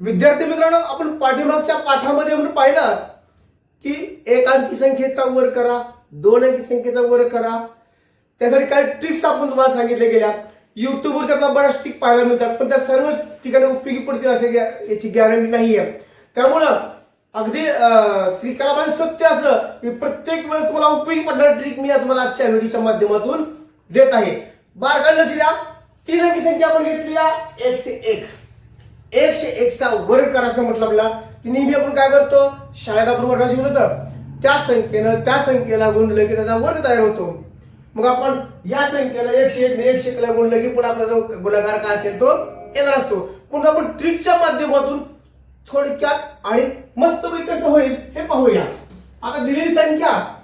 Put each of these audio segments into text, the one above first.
विद्यार्थी मित्रांनो आपण पाठीमागच्या पाठामध्ये आपण पाहिलं की एक अंकी संख्येचा वर करा दोन अंकी संख्येचा वर करा. त्यासाठी काही ट्रिक्स आपण तुम्हाला सांगितल्या गेल्या युट्यूबवर त्याला बऱ्याच ट्रिक पाहायला मिळतात पण त्या सर्व ठिकाणी उपयोगी पडतील असे गॅ- याची गॅरंटी नाही आहे. त्यामुळं अगदी अं, सत्य असं की प्रत्येक वेळेस तुम्हाला उपयोगी पडणारी ट्रिक मी तुम्हाला आजच्या व्हिडिओच्या माध्यमातून देत आहे. बारकाईने लक्ष द्या. तीन अंकी संख्या आपण घेतली एकशे एक. एकशे एकचा वर्ग करायचा म्हटलं आपला की नेहमी आपण काय करतो? शाळेत आपण वर्गाशी शिकत होतं. त्या संख्येनं त्या संख्येला गुणलं की त्याचा वर्ग तयार होतो. मग आपण या संख्येला एकशे एक एकशे एकला गुणलं की पुढे आपला जो गुणाकार काय असेल तो येणार असतो. पण आपण ट्रिकच्या माध्यमातून थोडक्यात आणि मस्त कसं होईल हे पाहूया. आता दिलेली संख्या.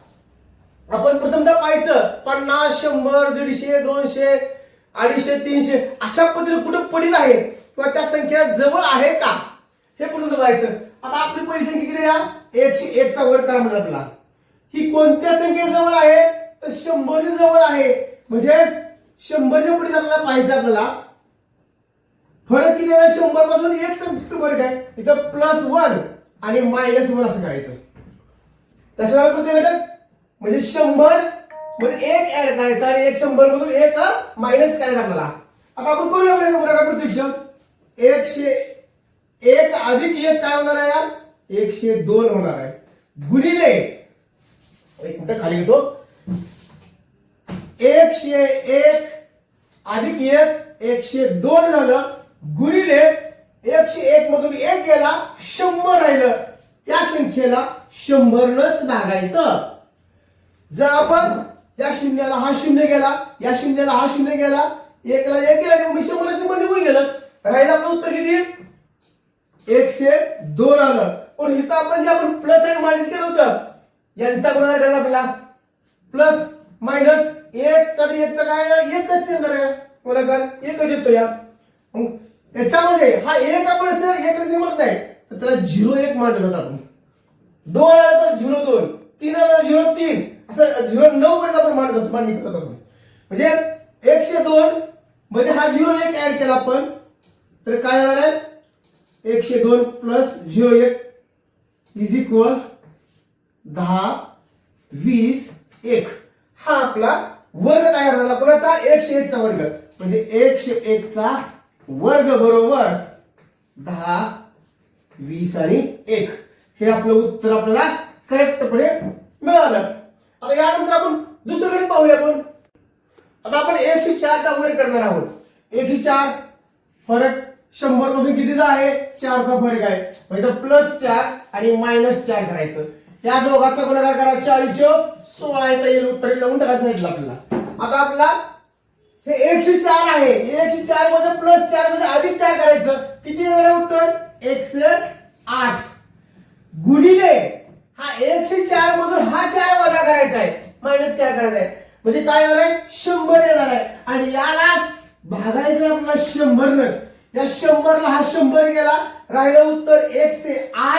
आपण प्रथमतः पाहायचं पन्नास शंभर दीडशे दोनशे अडीचशे तीनशे अशा पद्धतीने कुठे पडीत आहे? किंवा त्या संख्या जवळ आहे का? हे पूर्ण बघायचं. आता आपली पहिली संख्या किती आहे? एकशे एकचा वर करा म्हणजे आपला ही कोणत्या संख्येजवळ आहे? तर शंभरच्या जवळ आहे. म्हणजे शंभरच्या पुढे आपल्याला पाहायचं आपल्याला. फरक किती आहे? शंभरपासून एकच वर्ग आहे. इथं प्लस वन आणि मायनस वन असं करायचं. लक्षात कोणते घटक? म्हणजे शंभर म्हणजे एक ऍड करायचा आणि एक शंभर मधून एक मायनस करायचा आपल्याला. आता आपण करूया आपल्याला गुणाकार प्रत्यक्ष. एकशे एक अधिक एक काय होणार आहे यार? एकशे दोन होणार आहे. गुणिले एक मिनिट खाली घेतो. एकशे एक अधिक एक एकशे दोन झालं गुणिले एकशे एक मधून एक गेला शंभर राहिलं. त्या संख्येला शंभरनच भागायचं. जर आपण या शून्याला हा शून्य गेला या शून्याला हा शून्य गेला एकला एक गेला शंभर मग शंभरला शंभर निघून गेलं राहिलं आपलं उत्तर किती एकशे दोन आलं पण इथं आपण जे आपण प्लस आणि मायनस केलं होतं. यांचा गुणाकार करायला आपला प्लस मायनस एक आणि एकचा काय एकच आहे गुणाकार एकच येतो या. मग त्याच्यामध्ये हा एक आपण असं एक असे म्हणत नाही. तर त्याला झिरो एक मांडलं जातं आपण. दोन आला तर झिरो दोन. तीन आला झिरो तीन. असं झिरो नऊ पर्यंत आपण मांडत होतो मांडणी करत असतो म्हणजे एकशे दोन मध्ये हा झिरो एक ऍड केला आपण. तर काय येणार आहे? एकशे दोन प्लस झिरो एक इज इक्वल दहा वीस एक. हा आपला वर्ग तयार झाला. कोणाचा? एकशे एकचा वर्ग. म्हणजे एकशे एकचा वर्ग बरोबर दहा वीस आणि एक. हे आपलं उत्तर आपल्याला करेक्टपणे मिळालं. आता यानंतर आपण दुसरीकडे पाहूया आपण. आता आपण एकशे चारचा वर्ग करणार आहोत. एकशे चार फरक शंभरपासून कितीचा आहे? चारचा फरक आहे. म्हणजे प्लस चार आणि मायनस चार करायचं. या दोघांचा गुणाकार करा चाळीस सोळा येता येईल उत्तर लावून टाकायचं सांगितलं आपल्याला. आता आपला हे एकशे चार आहे. एकशे चारमध्ये प्लस चार म्हणजे अधिक चार करायचं. किती येणार आहे उत्तर? एकशे आठ. गुणिले हा एकशे चार मधून हा चार वजा करायचा आहे. मायनस चार करायचा आहे. म्हणजे काय येणार आहे? शंभर येणार आहे. आणि याला भागायचं आपला शंभरनच. या शंभरला हा शंभर गेला. राहिलं उत्तर एकशे आठ.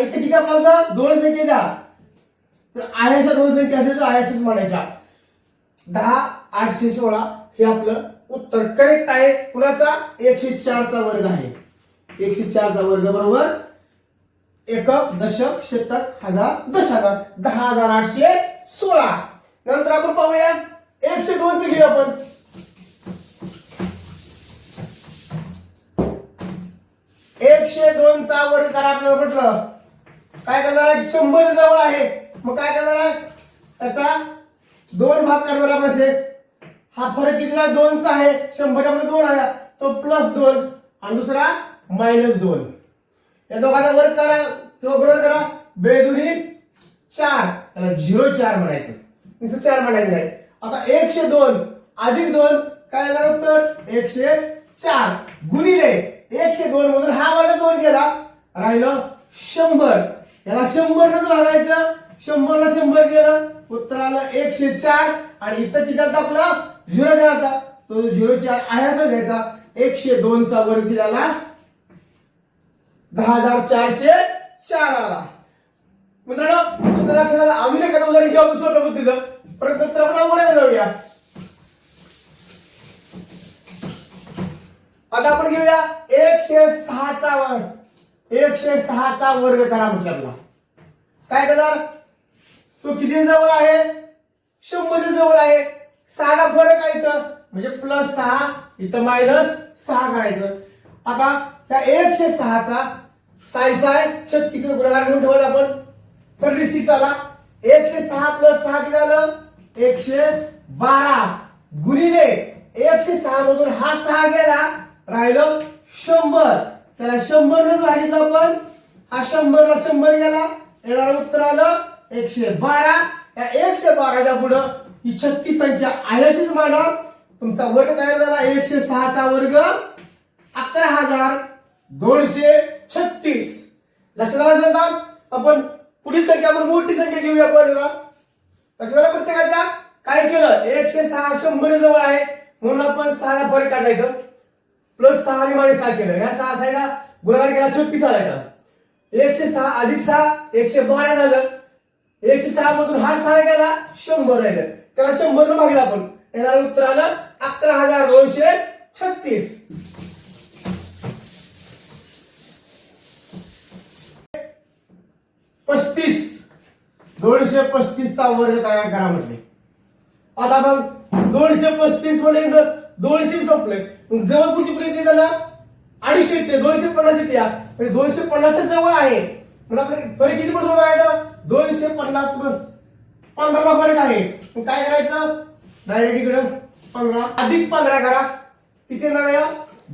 इथे किती आपल्याला दोन संख्या द्या. तर आयाच्या दोन संख्या असेल तर आयाशीच म्हणायच्या. दहा आठशे सोळा हे आपलं उत्तर. करेक्ट आहे. कुणाचा? एकशे चारचा वर्ग आहे. एकशे चारचा वर्ग बरोबर एकक दशक शतक हजार दश हजार दहा हजार आठशे सोळा. नंतर आपण पाहूया. एकशे दोनचे घेऊ आपण. एकशे दोनचा वर्ग करा आपल्याला म्हटलं काय करणार आहे? शंभर जवळ आहे. मग काय करणार आहे? त्याचा दोन भाग करणार आपण असे. हा फरक किती दोनचा आहे. शंभरच्या मध्ये दोन आहे. तो प्लस दोन आणि दुसरा मायनस दोन. या दोघांचा वर्ग करा. तो बरोबर करा. बेदुनी चार. त्याला झिरो चार म्हणायचं. नुसतं चार म्हणायचं नाही. आता एकशे दोन अधिक दोन. काय येणार तर एकशे चार. गुणिले एकशे दोन मधून हा माझा दोन गेला. राहिलं शंभर. याला शंभरनच भागायचं शंभरला शंभर गेलं. उत्तर आलं एकशे चार. आणि इथं किती आलता आपला? झिरो चार आता तो झिरो चार आहे असं घ्यायचा एकशे दोनचा वर्ग किती आला? दहा हजार चारशे चार आला. मित्रांनो तुमच्या लक्षात आलं. अजून एखादं उदाहरण घेऊ आपण सोप्या पद्धतीचं परंतु नंतर आपण जाऊया आता आपण घेऊया एकशे सहाचा वर्ग. एकशे सहाचा वर्ग करा म्हटलं आपला काय करणार तो किती जवळ आहे? शंभरच्या जवळ आहे. सहाला फरक आहे इथं. म्हणजे प्लस सहा इथं मायनस सहा करायचं. आता त्या एकशे सहाचा साय साय छत्तीस गुणाकार घेऊन ठेवला आपण. थर्टी सिक्स आला. एकशे सहा प्लस सहा किती झालं? एकशे बारा. गुणिले एकशे सहा मधून हा सहा गेला. राहिलं शंभर. त्याला शंभरच भागितलं आपण. हा शंभरला शंभर गेला येणारं उत्तर आलं एकशे बारा. या एकशे बाराच्या पुढं ही छत्तीस संख्या आहे अशीच माना तुमचा वर्ग तयार झाला. एकशे सहाचा वर्ग अकरा हजार दोनशे छत्तीस. लक्षात आला असेल का? आपण पुढील संख्या आपण मोठी संख्या घेऊया आपण लक्षात आला प्रत्येकाच्या? काय केलं? एकशे सहा शंभर जवळ आहे. म्हणून आपण सहाला फरक काढला इथं. प्लस सहा आणि मायनस सहा केलं. ह्या सहा सहा गुणाकार केला छत्तीस आला का एकशे सहा अधिक सहा एकशे बारा झालं. एकशे सहा मधून हा सहा गेला शंभर राहिलं. त्याला शंभर भागलं आपण. येणार उत्तर आलं अकरा हजार दोनशे छत्तीस. पस्तीस. दोनशे पस्तीसचा वर्ग तयार करा म्हटले. आता मग दोनशे पस्तीस म्हणजे दोनशे संपले. मग जवळ पुढची पर्यंत त्याला अडीचशे येते दोनशे पन्नास येते या. म्हणजे दोनशे पन्नासच्या जवळ आहे. म्हणजे आपले फरक किती पडतो बघायचं दोनशे पन्नास पंधराला फरक आहे. मग काय करायचं? डायरेक्ट इकडं पंधरा. अधिक पंधरा करा. किती येणार आहे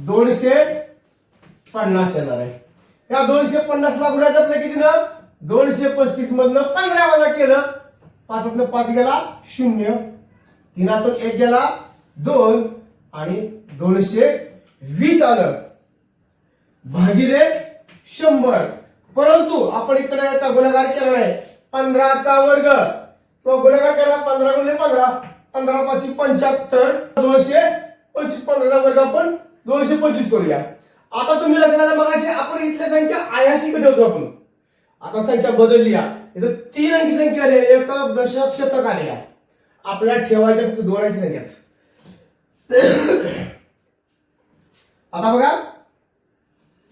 दोनशे पन्नास येणार आहे. या दोनशे पन्नास ला गुणाचं आपलं किती ना दोनशे पस्तीस मधनं पंधरा वजा केलं. पाचातनं पाच गेला शून्य. तीनातून एक गेला दोन. आणि दोनशे वीस आलं. भागिले शंभर. परंतु आपण इकडे याचा गुणाकार केला नाही. पंधराचा वर्ग. तो गुणाकार केला पंधरा गुणले पंधरा. पंधरा पाचशे पंच्याहत्तर. दोनशे पंचवीस पंधराचा वर्ग आपण दोनशे पंचवीस करूया. आता तुम्ही लक्षात आलं मग आपण इथल्या संख्या आयाशी ठेवतो आपण. आता संख्या बदलली इथं तीन अंकी संख्या आली आहे. एक दशक शतक आले आपल्याला ठेवायच्या फक्त दोन अंकी संख्याच आता बघा.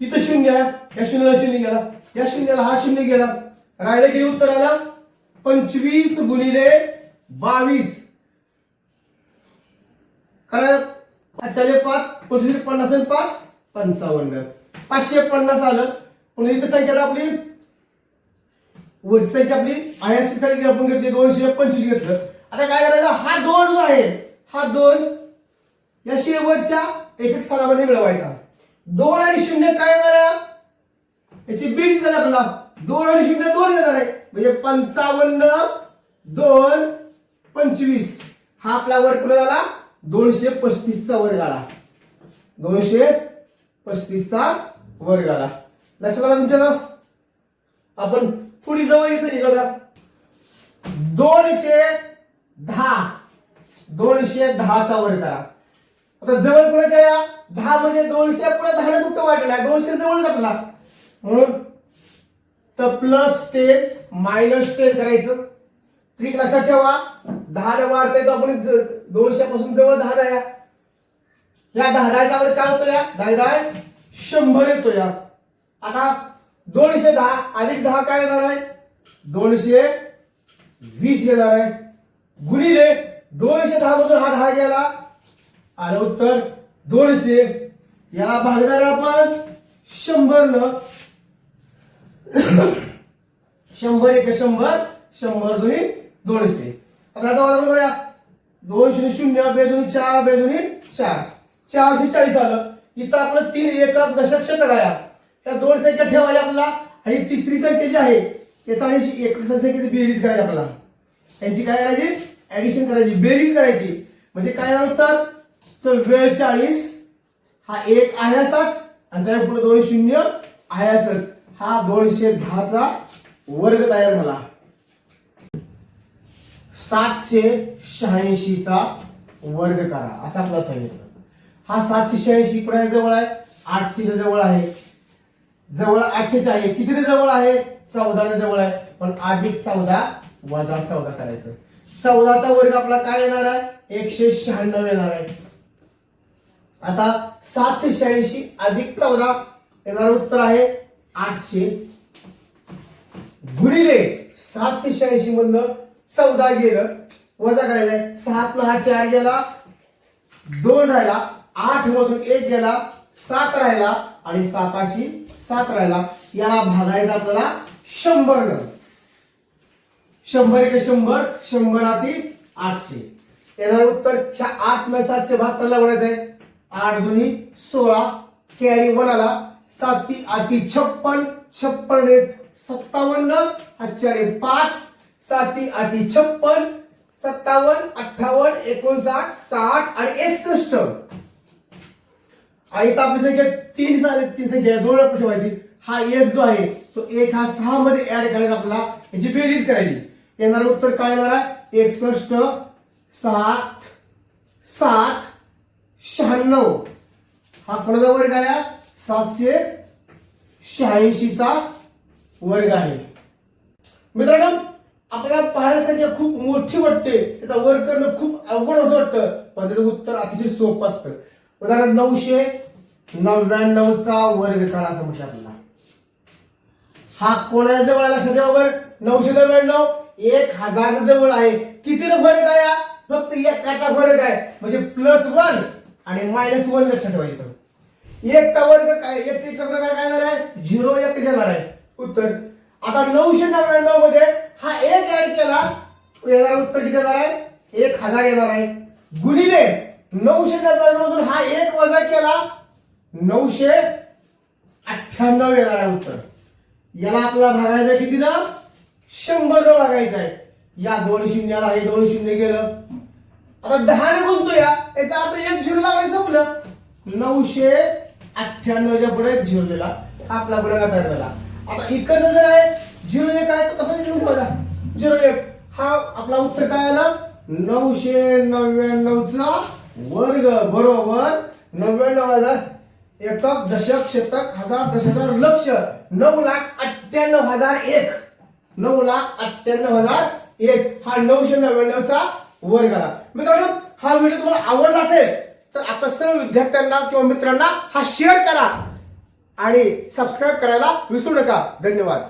इथं शून्य आहे. या शून्याला शून्य गेला. या शून्याला हा शून्य गेला. राहिलं किती उत्तर आलं पंचवीस गुणिले बावीस. कारण चाले पाच पंचवीस पन्नास आणि पाच पंचावन्न. पाचशे पन्नास आलं. पण इथं संख्या आपली वरची संख्या आपली ऐंशी संख्या आपण घेतली. दोनशे पंचवीस घेतलं. आता काय करायचं? हा दोन जो आहे. हा दोन या शेवटच्या एक एक स्थानामध्ये मिळवायचा. दोन आणि शून्य काय झाला याची बीज झाली दोन आणि शून्य दोन येणार आहे म्हणजे पंचावन्न दोन पंचवीस. हा आपला वर्ग कुठे झाला? दोनशे पस्तीसचा वर्ग आला. दोनशे पस्तीसचा वर्ग आला. लक्षात आला तुमच्या आपण थोडी जवळ यायचं निघाला दोनशे दहा. दोनशे दहाचा वर्ग करा आता जवळ कुणाच्या या दहा म्हणजे दोनशे पुढे दहा फक्त वाटला. दोनशे जवळच आपला म्हणून तर प्लस टेन मायनस टेन करायचं. ठीक लक्षात ठेवा. दहा ने वाढता येतो आपण दोनशे पासून जवळ दहा या या दहा वर काय होतो या? दहा दहा शंभर येतो या. आता दोनशे दहा अधिक दहा काय येणार आहे? दोनशे वीस येणार आहे. गुणिले दोनशे दहा मधून हा दहा गेला. आलं उत्तर दोनशे. याला भागणार आपण शंभर न. शंभर एक शंभर शंभर दोन्ही दोनशे. आता आता करूया दोन शून्य शून्य बेदुनी चार बेदुनी चार. चारशे चाळीस आलं. इथं आपलं तीन एका दशक्ष शतक त्या दोन संख्या ठेवायला आपल्याला. आणि तिसरी संख्या जी आहे त्याचा आणि एकवीस संख्येची बेरीज करायची आपल्याला. त्यांची काय करायची? ऍडिशन करायची. बेरीज करायची. म्हणजे काय चल वेळ चाळीस हा एक आहे असाच आणि त्या पुढे दोन शून्य आहे हा दोनशे दहाचा वर्ग तयार झाला. सातशे शहाऐंशीचा वर्ग करा. असं आपल्याला सांगितलं हा सातशे शहाऐंशी कुणाच्या जवळ आहे. आठशेच्या जवळ आहे. जवळ आठशेच्या आहे. किती जवळ आहे? चौदाने जवळ आहे. पण अधिक चौदा वजा चौदा करायचं. चौदाचा वर्ग आपला काय येणार आहे? एकशे शहाण्णव येणार आहे. आता सातशे शहाऐंशी अधिक चौदा येणार उत्तर आहे आठशे. गुणिले सातशे शहाऐंशी मधनं चौदा गेलं वजा करायचंय सात हा चार गेला दोन राहिला आठ मधून एक गेला सात राहिला आणि साताशी सात राहिला. याला भागायचं आपल्याला शंभर न शंभर एक शंभर शंभर आधी आठशे. येणार उत्तर ह्या आठ न सातशे बहात्तरला बनायचं आहे. आठ दोन्ही सोळा कॅरी वन आला साती आठी छप्पन छप्पन एक सत्तावन्न आचार्य पाच साती आठी छप्पन सत्तावन्न अठ्ठावन्न एकोणसाठ साठ आणि एकसष्ट. आता आपली संख्या तीन झाली तीन संख्या दोन लक्ष ठेवायची. हा एक जो आहे तो एक हा सहा मध्ये ऍड करायचा आपला याची बेरीज करायची. येणार उत्तर काय येणार आहे? एकसष्ट सात सात शहाण्णव. हा कोणाचा वर्ग आहे सातशे शहाऐंशीचा वर्ग आहे. मित्रांनो आपल्याला पाहण्यासाठी खूप मोठी वाटते. त्याचा वर्ग करणं खूप अवघड असं वाटतं पण त्याचं उत्तर अतिशय सोपं असतं. उदाहरण नऊशे नव्याण्णवचा वर्ग करा असं म्हटलं आपल्याला. हा कोणाच्या जवळ आला सध्या नऊशे नव्याण्णव एक हजारच्या जवळ आहे. किती फरक आहे फक्त एकाचा फरक आहे. म्हणजे प्लस वन आणि मायनस वन लक्षात ठेवायचं एकचा वर्ग काय एकचा एकचा प्रकार काय येणार आहे? झिरो एक येणार आहे. उत्तर. आता नऊशे नव्याण्णवमध्ये हा एक ऍड केला येणार उत्तर किती येणार आहे? एक हजार येणार आहे. गुणिले नऊशे नव्याण्णव मधून हा एक वजा केला नऊशे अठ्ठ्याण्णव येणार आहे उत्तर. याला आपल्याला भागायचं किती ना शंभर न भागायचं आहे. या दोन शून्याला हे दोन शून्य गेलं. आता दहाने गुणतो या याचा अर्थ एक झिरो लावायचं संपलं. नऊशे अठ्ठ्याण्णवच्या पुढे झिरो दिला. हा आपला गुन्हा तयार झाला. आता इकडचं जे आहे झिरो एक आहे तो कसा लिहून ठेवला झिरो एक. हा आपला उत्तर काय आला? नऊशे नव्याण्णवचा वर्ग. बरोबर. नव्याण्णव हजार एकक दशक शतक हजार दश हजार लक्ष. नऊ लाख अठ्ठ्याण्णव हजार एक. नऊ लाख अठ्ठ्याण्णव हजार एक. हा नऊशे नव्याण्णवचा वर आला मित्रांनो हा व्हिडिओ तुम्हाला आवडला असेल तर आपल्या सर्व विद्यार्थ्यांना किंवा मित्रांना हा शेअर करा आणि सबस्क्राईब करायला विसरू नका. धन्यवाद.